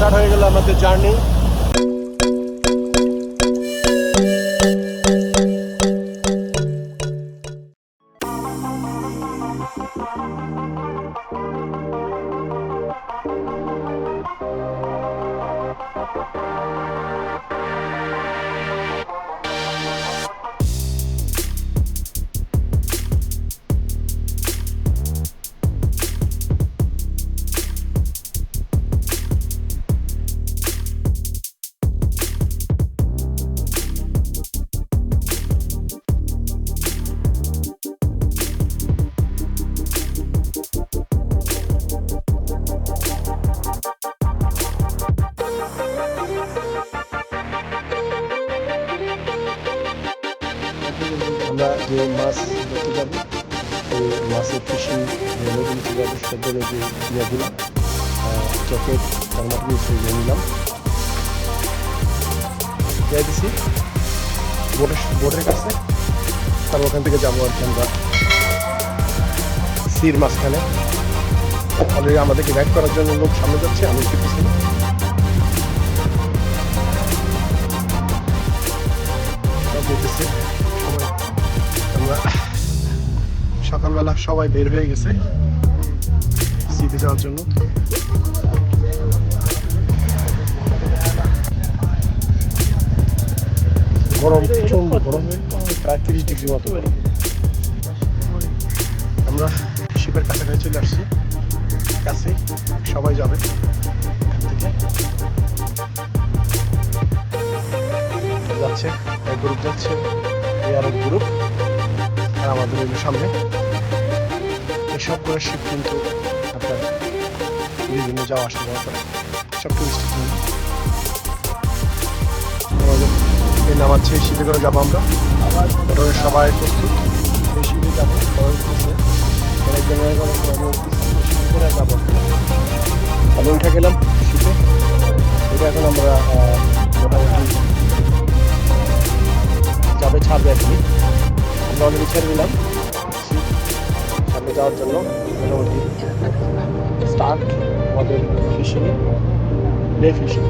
Start হয়ে গেল আমাদের জার্নি। নিচে যাব সেটার জন্য যে ইয়েগুলো জ্যাকেট জামাটি নিয়ে নিলাম কাছে তারপর ওখান থেকে যাব আর কি সির মাঝখানে অলরেডি আমাদেরকে গাইড করার জন্য লোক সামনে যাচ্ছে আমি একটু পিছনে সব সকালবেলা সবাই বের হয়ে গেছে সিতে যাওয়ার জন্য। গরম প্রচণ্ড গরম, প্রায় তিরিশ ডিগ্রি মতো। আমরা শিপের কাছাকাছি চলে আসছি। কাছে সবাই যাবে যাচ্ছে এক গ্রুপ যাচ্ছে। এই আরেক গ্রুপ, আর আমাদের সামনে। সবগুলো শিপ কিন্তু আপনার বিভিন্ন যাওয়া আসা যাওয়া করে সব টুরিস্ট নামাচ্ছে শিপে করে যাব আমরা মোটামুটি সবাই প্রস্তুত এই শিপে যাব হয়ে করে যাব আমি উঠে গেলাম শিপে এটা এখন আমরা মোটামুটি যাবে ছাড়বে কি আমরা অলরেডি ছেড়ে দিলাম যাওয়ার জন্য মোটামুটি স্টার্ট আমাদের ফিশিং ডে ফিশিং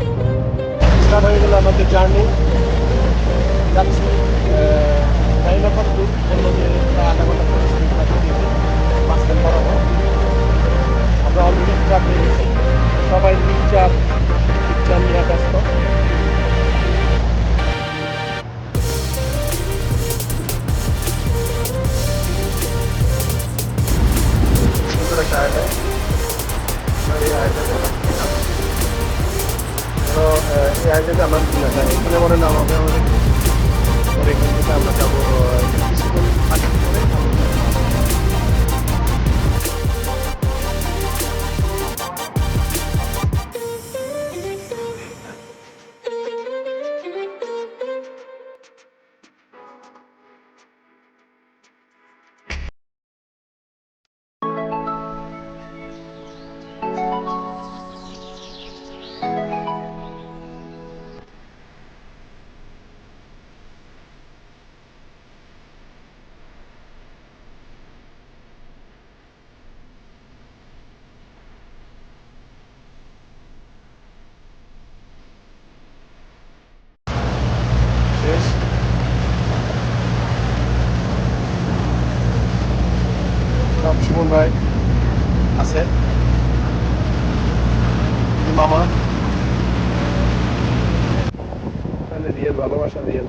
স্টার্ট হয়ে গেল আমাদের জার্নি যাচ্ছি জানি না যে আধা ঘণ্টা মাঝখানে বরাবর। আমরা অলরেডি চাপ নিয়ে গেছি। সবাই পিকচার আয়টাতে আমার কিনা যায় এখানে মনে নাম হবে আমাদের এখান থেকে আমরা যাব সব সুমন ভাই আছে। মামা। রিয়েল ভালোবাসা রিয়েল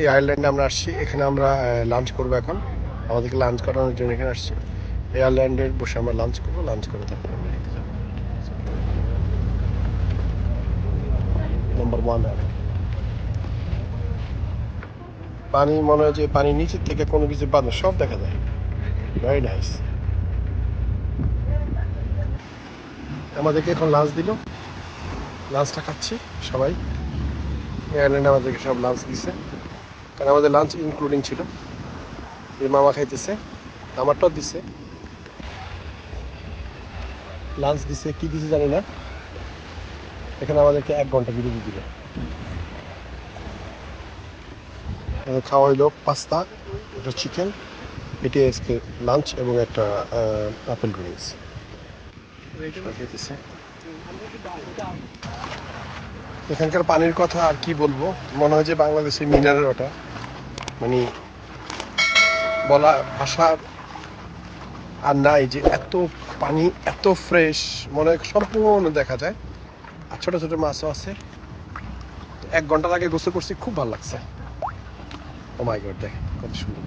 এই আয়ারল্যান্ডে আমরা আসছি। এখানে আমরা লাঞ্চ করব এখন। আমাদেরকে লাঞ্চ করানোর জন্য এখানে আসছি। এই আয়ারল্যান্ডে বসে আমরা লাঞ্চ করব লাঞ্চ করে তারপর আমরা হেঁটে যাব নাম্বার ওয়ান আর পানি মনে হয় যে পানি নিচের থেকে কোনো কিছু বাদ সব দেখা যায়। ভেরি নাইস আমাদেরকে এখন লাঞ্চ দিল। লাঞ্চটা খাচ্ছি সবাই। এয়ারলাইন আমাদেরকে সব লাঞ্চ দিছে। কারণ আমাদের লাঞ্চ ইনক্লুডিং ছিল। এই মামা খাইতেছে, আমারটাও দিছে। লাঞ্চ দিছে, কি দিছে জানি না। এখানে আমাদেরকে এক ঘণ্টা বিরতি দিল খাওয়া হইল পাস্তা, একটা চিকেন এটি আজকে লাঞ্চ এবং একটা আপেল ড্রিঙ্কস এখানকার পানির কথা আর কি বলব? মনে হয় যে বাংলাদেশের মিনারেল ওটা। মানে বলা, ভাষা আর নাই যে এত পানি, এত ফ্রেশ মনে হয় সম্পূর্ণ দেখা যায়। ছোট ছোট মাছও আছে। এক ঘণ্টা আগে গোসল করছি, খুব ভালো লাগছে। ও মাই গড দেখ, কত সুন্দর।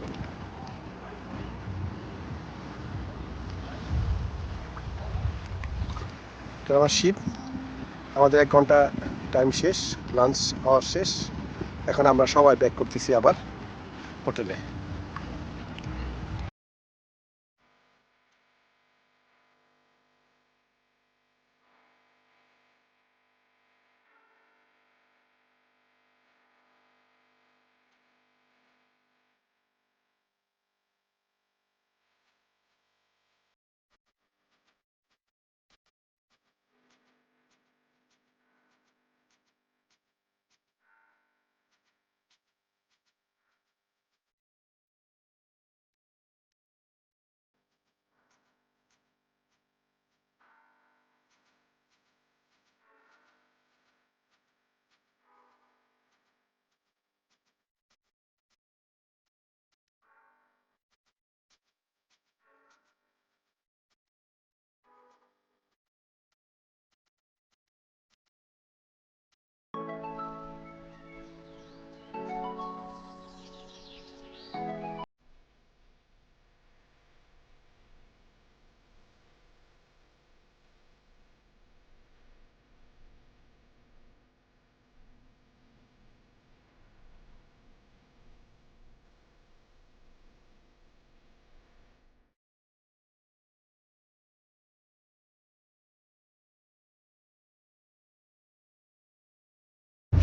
আমার শিপ আমাদের এক ঘণ্টা টাইম শেষ লাঞ্চ হওয়ার শেষ। এখন আমরা সবাই ব্যাক করতেছি আবার হোটেলে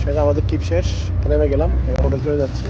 সেটা আমাদের ট্রিপ শেষ। নেমে গেলাম হোটেল চলে যাচ্ছি।